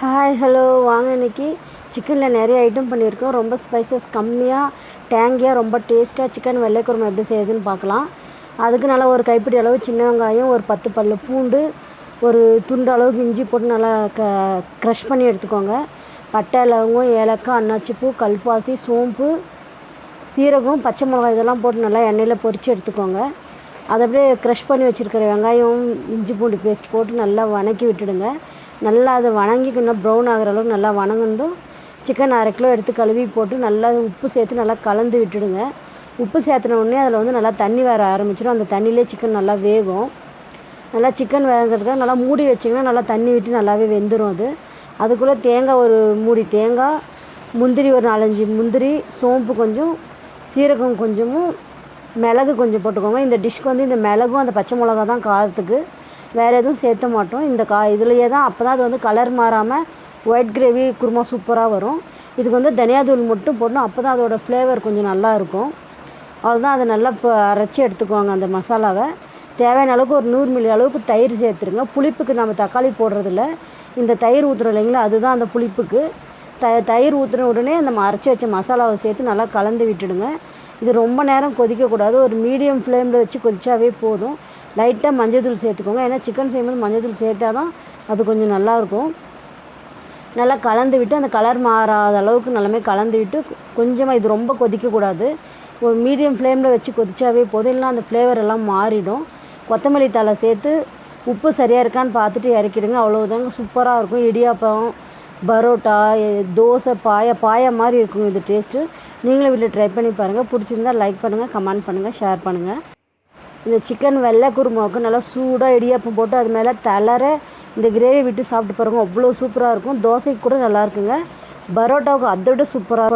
Hi hello வாங்க இன்றைக்கி சிக்கனில் நிறைய ஐட்டம் பண்ணியிருக்கோம். ரொம்ப ஸ்பைசஸ் கம்மியாக டேங்கியாக ரொம்ப டேஸ்ட்டாக சிக்கன் வெள்ளை எப்படி செய்யுதுன்னு பார்க்கலாம். அதுக்கு நல்லா ஒரு கைப்பிடி அளவு சின்ன வெங்காயம் ஒரு பத்து பல் பூண்டு ஒரு துண்டு அளவுக்கு இஞ்சி போட்டு நல்லா க க்ரஷ் பண்ணி எடுத்துக்கோங்க. பட்டை லவங்கம் ஏலக்காய் அன்னாச்சிப்பூ கல்பாசி சோம்பு சீரகம் பச்சை மிளகாய் இதெல்லாம் போட்டு நல்லா எண்ணெயில் பொரித்து எடுத்துக்கோங்க. அதை அப்படியே க்ரஷ் பண்ணி வச்சுருக்கிற வெங்காயம் இஞ்சி பூண்டு பேஸ்ட் போட்டு நல்லா வணக்கி விட்டுடுங்க. நல்லா அதை வணங்கி இன்னும் ப்ரௌன் ஆகிற அளவுக்கு நல்லா வணங்கினதும் சிக்கன் அரை கிலோ எடுத்து கழுவி போட்டு நல்லா உப்பு சேர்த்து நல்லா கலந்து விட்டுடுங்க. உப்பு சேர்த்துன உடனே அதில் வந்து நல்லா தண்ணி வர ஆரம்பிச்சிடும். அந்த தண்ணியிலே சிக்கன் நல்லா வேகும். நல்லா சிக்கன் வேகிறதுக்காக நல்லா மூடி வச்சிங்கன்னா நல்லா தண்ணி விட்டு நல்லாவே வெந்துடும் அது. அதுக்குள்ளே தேங்காய் ஒரு மூடி தேங்காய் முந்திரி ஒரு நாலஞ்சு முந்திரி சோம்பு கொஞ்சம் சீரகம் கொஞ்சமும் மிளகு கொஞ்சம் போட்டுக்கோங்க. இந்த டிஷ்க்கு வந்து இந்த மிளகும் அந்த பச்சை மிளகா தான் காரத்துக்கு. வேறு எதுவும் சேர்த்த மாட்டோம். இந்த கா இதுலையே தான் அப்போ தான் அது வந்து கலர் மாறாமல் ஒயிட் கிரேவி குருமா சூப்பராக வரும். இதுக்கு வந்து தனியாத்தூள் மட்டும் போடணும். அப்போ தான் அதோடய ஃப்ளேவர் கொஞ்சம் நல்லா இருக்கும். அவ்வளோதான் அதை நல்லா இப்போ அரைச்சி எடுத்துக்குவாங்க அந்த மசாலாவை. தேவையான அளவுக்கு ஒரு நூறு மில்லி அளவுக்கு தயிர் சேர்த்துருங்க. புளிப்புக்கு நம்ம தக்காளி போடுறதில்ல. இந்த தயிர் ஊற்றுறோம் இல்லைங்களா? அதுதான் அந்த புளிப்புக்கு. த தயிர் ஊற்றின உடனே அந்த அரைச்சி வச்ச மசாலாவை சேர்த்து நல்லா கலந்து விட்டுடுங்க. இது ரொம்ப நேரம் கொதிக்கக்கூடாது. ஒரு மீடியம் ஃப்ளேமில் வச்சு கொதிச்சாவே போதும். லைட்டாக மஞ்சள்தூள் சேர்த்துக்கோங்க. ஏன்னா சிக்கன் செய்யும்போது மஞ்சள்தூள் சேர்த்தா தான் அது கொஞ்சம் நல்லாயிருக்கும். நல்லா கலந்து விட்டு அந்த கலர் மாறாத அளவுக்கு நல்லாமே கலந்து விட்டு கொஞ்சமாக இது ரொம்ப கொதிக்கக்கூடாது. ஒரு மீடியம் ஃப்ளேமில் வச்சு கொதிச்சாவே போதும். இல்லைனா அந்த ஃப்ளேவர் எல்லாம் மாறிடும். கொத்தமல்லி தலை சேர்த்து உப்பு சரியாக இருக்கான்னு பார்த்துட்டு இறக்கிடுங்க. அவ்வளோதாங்க சூப்பராக இருக்கும். இடியாப்பம் பரோட்டா தோசை பாயா பாயா மாதிரி இருக்கும் இது டேஸ்ட்டு நீங்களும் வீட்டில் ட்ரை பண்ணி பாருங்கள் பிடிச்சிருந்தா லைக் பண்ணுங்கள் கமெண்ட் பண்ணுங்கள் ஷேர் பண்ணுங்கள் இந்த சிக்கன் வெள்ளை குருமாவுக்கு நல்லா சூடாக இடியாப்பம் போட்டு அது மேலே தளர இந்த கிரேவி விட்டு சாப்பிட்டு பாருங்கள் அவ்வளோ சூப்பராக இருக்கும். தோசைக்கு கூட நல்லா இருக்குங்க. பரோட்டாவுக்கு அதை விட சூப்பராக